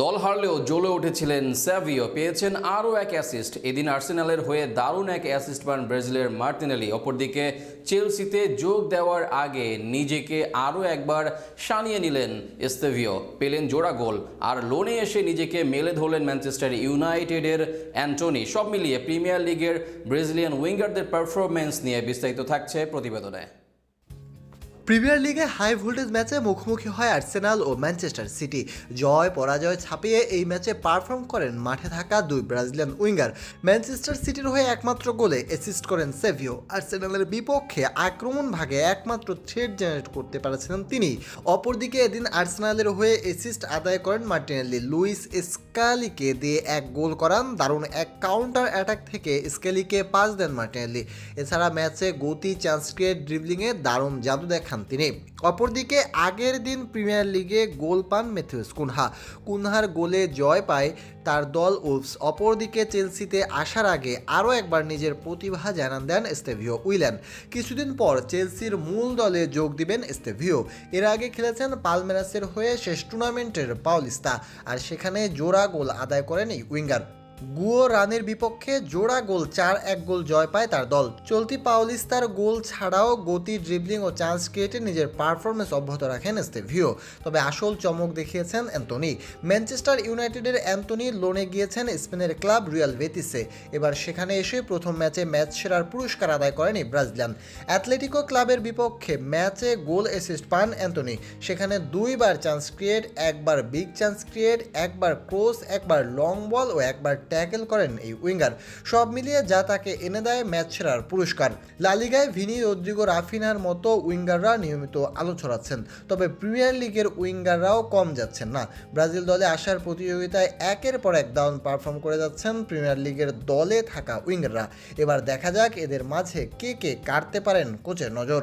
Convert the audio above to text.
দল হারলেও জ্বলে উঠেছিলেন স্যাভিও। পেয়েছেন আরও এক অ্যাসিস্ট এদিন আর্সেনালের হয়ে দারুণ এক অ্যাসিস্ট পান ব্রাজিলের মার্টিনেলি। অপরদিকে চেলসিতে যোগ দেওয়ার আগে নিজেকে আরও একবার সানিয়ে নিলেন এস্তেভিও পেলেন জোড়া গোল। আর লোনে এসে নিজেকে মেলে ধরলেন ম্যানচেস্টার ইউনাইটেডের অ্যান্টনি। সব মিলিয়ে প্রিমিয়ার লিগের ব্রাজিলিয়ান উইঙ্গারদের পারফরমেন্স নিয়ে বিস্তারিত থাকছে প্রতিবেদনে। প্রিমিয়ার লিগে হাই ভোল্টেজ ম্যাচে মুখোমুখি হয় আর্সেনাল ও ম্যানচেস্টার সিটি। জয়, পরাজয় ছাপিয়ে এই ম্যাচে পারফর্ম করেন মাঠে থাকা দুই ব্রাজিলিয়ান উইঙ্গার। ম্যানচেস্টার সিটির হয়ে একমাত্র গোলে অ্যাসিস্ট করেন সেভিও। আর্সেনালের বিপক্ষে আক্রমণ ভাগে একমাত্র থ্রেড জেনারেট করতে পারছিলেন তিনি। অপরদিকে এদিন আর্সেনালের হয়ে অ্যাসিস্ট আদায় করেন মার্টিনেলি লুইস স্কালিকে দিয়ে এক গোল করান। দারুণ এক কাউন্টার অ্যাটাক থেকে স্কেলিকে পাস দেন মার্টিনেলি। এছাড়া ম্যাচে গতি চান্স ক্রিয়েট ড্রিবলিংয়ে দারুণ জাদু দেখান তিনি অপরদিকে আগের দিন প্রিমিয়ার লিগে গোল পান মেথিউস কুনহা। কুনহার গোলে জয় পায় তার দল উলফস। অপরদিকে চেলসিতে আসার আগে আরও একবার নিজের প্রতিভা জানান দেন স্টেভিও উইলেন। কিছুদিন পর চেলসির মূল দলে যোগ দিবেন স্টেভিও। এর আগে খেলেছেন পালমেরাসের হয়ে শেষ টুর্নামেন্টের পাওলিস্তা। আর সেখানে জোড়া গোল আদায় করেন এই উইঙ্গার। গুয়ো রানের বিপক্ষে জোড়া গোল, চার এক গোল জয় পায় তার দল। চলতি পাওলিস্তার গোল ছাড়াও গতি ড্রিবলিং ও চান্স ক্রিয়েটে নিজের পারফরমেন্স অব্যাহত রাখেন স্টেভিও। তবে আসল চমক দেখিয়েছেন অ্যান্টনি। ম্যানচেস্টার ইউনাইটেডের অ্যান্টনি লোনে গিয়েছেন স্পেনের ক্লাব রিয়াল বেতিসে। এবার সেখানে এসে প্রথম ম্যাচে ম্যাচ সেরার পুরস্কার আদায় করেন ব্রাজিলিয়ান। অ্যাথলেটিকো ক্লাবের বিপক্ষে ম্যাচে গোল অ্যাসিস্ট পান অ্যান্টনি। সেখানে দুইবার চান্স ক্রিয়েট একবার বিগ চান্স ক্রিয়েট একবার ক্রস একবার লং বল ও একবার ট্যাকেল করেন এই উইঙ্গার। সব মিলিয়ে যা তাকে এনে দেয় ম্যাচ সেরার পুরস্কার। লালিগায় ভিনি, রদ্রিগো, রাফিনার মতো উইঙ্গাররা নিয়মিত আলো ছড়াচ্ছেন। তবে প্রিমিয়ার লিগের উইঙ্গাররাও কম যাচ্ছেন না। ব্রাজিল দলে আসার প্রতিযোগিতায় একের পর এক দাউন পারফর্ম করে যাচ্ছেন প্রিমিয়ার লিগের দলে থাকা উইঙ্গাররা। এবার দেখা যাক এদের মাঝে কে কে কাটতে পারেন কোচের নজর।